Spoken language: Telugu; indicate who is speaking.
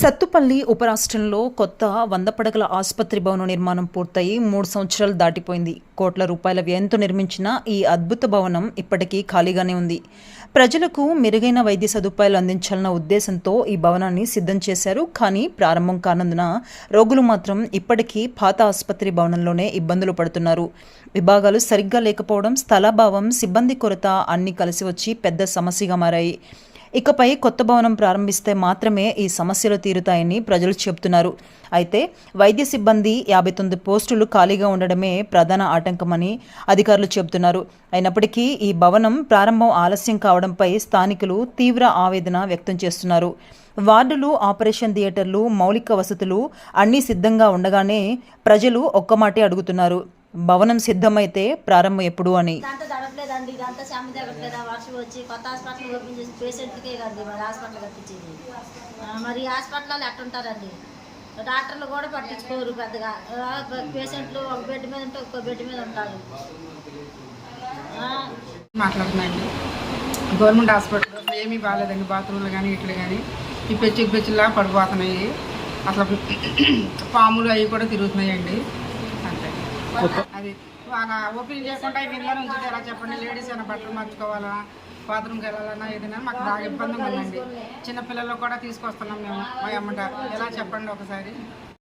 Speaker 1: సత్తుపల్లి ఉపరాష్ట్రంలో కొత్త వంద పడకల ఆసుపత్రి భవనం నిర్మాణం పూర్తయి మూడు సంవత్సరాలు దాటిపోయింది. కోట్ల రూపాయల వ్యయంతో నిర్మించిన ఈ అద్భుత భవనం ఇప్పటికీ ఖాళీగానే ఉంది. ప్రజలకు మెరుగైన వైద్య సదుపాయాలు అందించాలన్న ఉద్దేశంతో ఈ భవనాన్ని సిద్ధం చేశారు. కానీ ప్రారంభం కానందున రోగులు మాత్రం ఇప్పటికీ పాత ఆసుపత్రి భవనంలోనే ఇబ్బందులు పడుతున్నారు. విభాగాలు సరిగ్గా లేకపోవడం స్థలాభావం సిబ్బంది కొరత అన్ని కలిసి వచ్చి పెద్ద సమస్యగా మారాయి. ఇకపై కొత్త భవనం ప్రారంభిస్తే మాత్రమే ఈ సమస్యలు తీరుతాయని ప్రజలు చెబుతున్నారు. అయితే వైద్య సిబ్బంది యాభై తొమ్మిది పోస్టులు ఖాళీగా ఉండడమే ప్రధాన ఆటంకమని అధికారులు చెబుతున్నారు. అయినప్పటికీ ఈ భవనం ప్రారంభం ఆలస్యం కావడంపై స్థానికులు తీవ్ర ఆవేదన వ్యక్తం చేస్తున్నారు. వార్డులు ఆపరేషన్ థియేటర్లు మౌలిక వసతులు అన్నీ సిద్ధంగా ఉండగానే ప్రజలు ఒక్కమాటే అడుగుతున్నారు. భవనం సిద్ధమైతే ప్రారంభం ఎప్పుడు అని.
Speaker 2: ఇదంతా తడవట్లేదండి ఇదంతా శ్యామ తగ్గట్లేదా వర్షం వచ్చి కొత్త హాస్పిటల్ ఓపెన్ చేసి పేషెంట్కే కదండి మరి హాస్పిటల్ కట్టించేది. మరి ఈ హాస్పిటల్లో ఎట్టుంటారండి డాక్టర్లు కూడా పట్టించుకోరు పెద్దగా. పేషెంట్లు ఒక బెడ్ మీద ఉంటే ఒక్కో బెడ్ మీద ఉంటారు. ఆ,
Speaker 3: మాట్లాడుతున్నాండి గవర్నమెంట్ హాస్పిటల్ ఏమీ బాగాలేదండి బాత్రూమ్లు కానీ ఇట్లు కానీ ఈ పెచ్చులు పెచ్చులా పడిపోతున్నాయి. అసలు పాములు అవి కూడా తిరుగుతున్నాయండి. అంతే. అది అలా ఓపెన్ చేయకుండా కింద ఉంచితే ఎలా చెప్పండి? లేడీస్ అయినా బట్టలు మార్చుకోవాలా? బాత్రూమ్కి వెళ్ళాలన్నా ఏదైనా మాకు బాగా ఇబ్బందిగా ఉందండి. చిన్నపిల్లలు కూడా తీసుకొస్తున్నాం మేము. మా అమ్మట ఎలా చెప్పండి ఒకసారి?